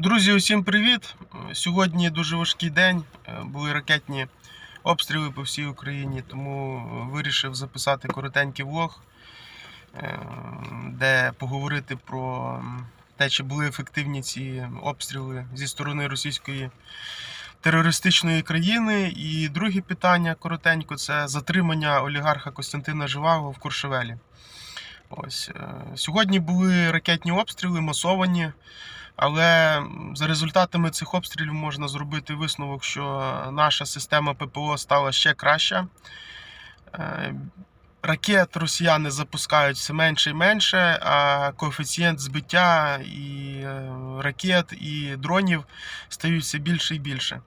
Друзі, усім привіт! Сьогодні дуже важкий день. Е, Були ракетні обстріли по всій Україні, тому вирішив записати коротенький влог, е, де поговорити про те, чи були ефективні ці обстріли зі сторони російської терористичної країни. І друге питання коротенько це затримання олігарха Костянтина Живаго в Куршевелі. Ось е, сьогодні були ракетні обстріли, масовані. Але за результатами цих обстрілів можна зробити висновок, що наша система ППО стала ще краща. Е, Ракет росіяни запускають все менше і менше, а коефіцієнт збиття і е, ракет, і дронів стають все більше і більше.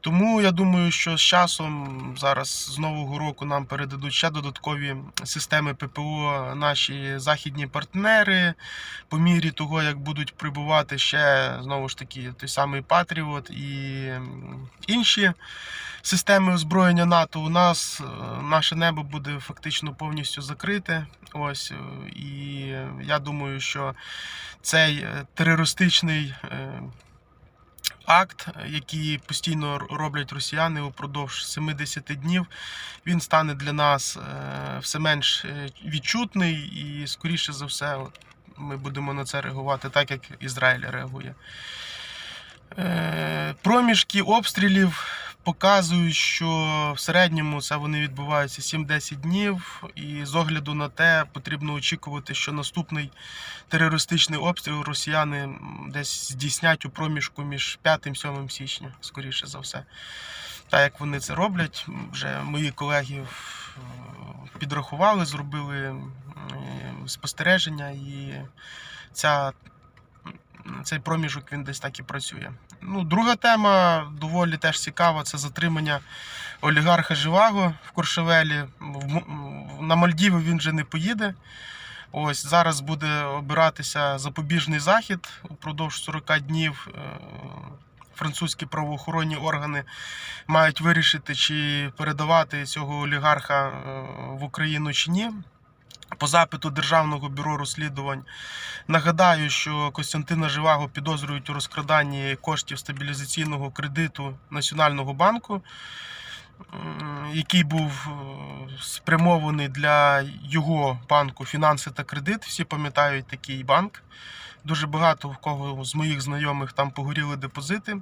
Тому я думаю, що з часом зараз з нового року нам передадуть ще додаткові системи ППО наші західні партнери. По мірі того, як будуть прибувати ще знову ж таки той самий Патріот і інші системи озброєння НАТО, у нас е, наше небо буде фактично повністю закрите. Ось е, і я думаю, що цей е, терористичний. Акт, який постійно роблять росіяни упродовж 70 днів, він стане для нас е, все менш е, відчутний і, скоріше за все, ми будемо на це реагувати так, як Ізраїль реагує. Е, Проміжки обстрілів показують, що в середньому це вони відбуваються 7-10 днів, і з огляду на те потрібно очікувати, що наступний терористичний обстріл росіяни десь здійснять у проміжку між 5 і 7 січня, скоріше за все. Так як вони це роблять, вже мої колеги е, підрахували, зробили е, спостереження, і ця, цей проміжок він десь так і працює. Ну, друга тема доволі теж цікава це затримання олігарха Живаго в Куршевелі. На Мальдіви він вже не поїде. Ось зараз буде обиратися запобіжний захід упродовж 40 днів. е, Французькі правоохоронні органи мають вирішити, чи передавати цього олігарха е, в Україну чи ні. По запиту Державного бюро розслідувань нагадаю, що Костянтина Живаго підозрюють у розкраданні коштів стабілізаційного кредиту Національного банку, який був е, спрямований для його банку фінанси та кредит. Всі пам'ятають такий банк. Дуже багато в кого з моїх знайомих там погоріли депозити.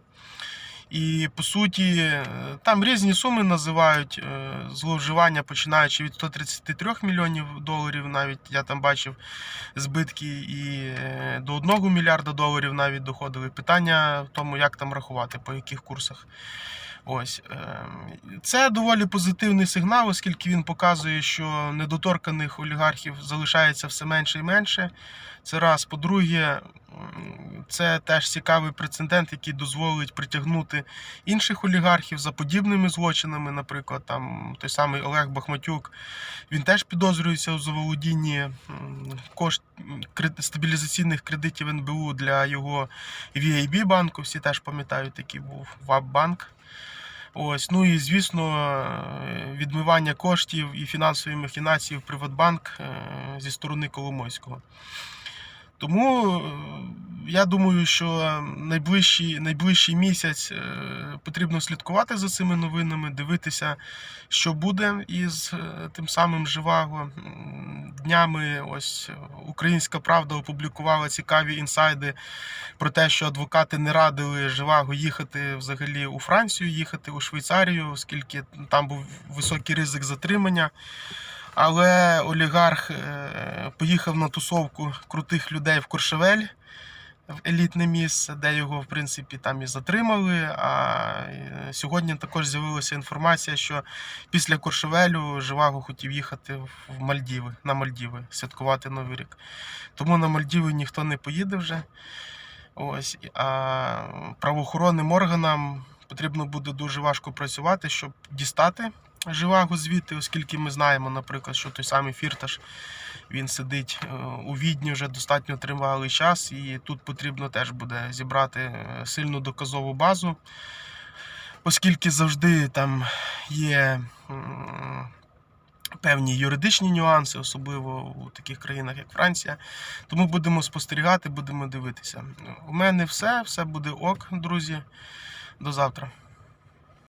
І по суті, е, там різні суми називають е, зловживання, починаючи від 133 мільйонів доларів, навіть я там бачив збитки, і е, до 1 мільярда доларів навіть доходили. Питання в тому, як там рахувати, по яких курсах. Ось це доволі позитивний сигнал, оскільки він показує, що недоторканих олігархів залишається все менше і менше. Це раз. По-друге, це теж цікавий прецедент, який дозволить притягнути інших олігархів за подібними злочинами. Наприклад, там той самий Олег Бахматюк, він теж підозрюється у заволодінні кошт стабілізаційних кредитів НБУ для його VIB банку. Всі теж пам'ятають, який був ВАБ банк. Ось, ну і звісно, е, відмивання коштів і фінансові махінації в Приватбанк е, зі сторони Коломойського. Тому е, я думаю, що найближчий, найближчий місяць е, потрібно слідкувати за цими новинами, дивитися, що буде із е, тим самим Живаго. Днями ось Українська Правда опублікувала цікаві інсайди про те, що адвокати не радили Живаго їхати взагалі у Францію, їхати у Швейцарію, оскільки там був високий ризик затримання. Але олігарх е, поїхав на тусовку крутих людей в Куршевель в елітне місце, де його, в принципі, там і затримали. А е, сьогодні також з'явилася інформація, що після Куршевелю Живаго хотів їхати в Мальдіви, на Мальдіви, святкувати Новий рік. Тому на Мальдіви ніхто не поїде вже. Ось, а правоохоронним органам потрібно буде дуже важко працювати, щоб дістати Живаго звідти, оскільки ми знаємо, наприклад, що той самий Фірташ він сидить е, у Відні вже достатньо тривалий час, і тут потрібно теж буде зібрати е, сильну доказову базу, оскільки завжди там є певні юридичні нюанси, особливо у таких країнах, як Франція. Тому будемо спостерігати, будемо дивитися. У мене все, все буде ок, друзі. До завтра.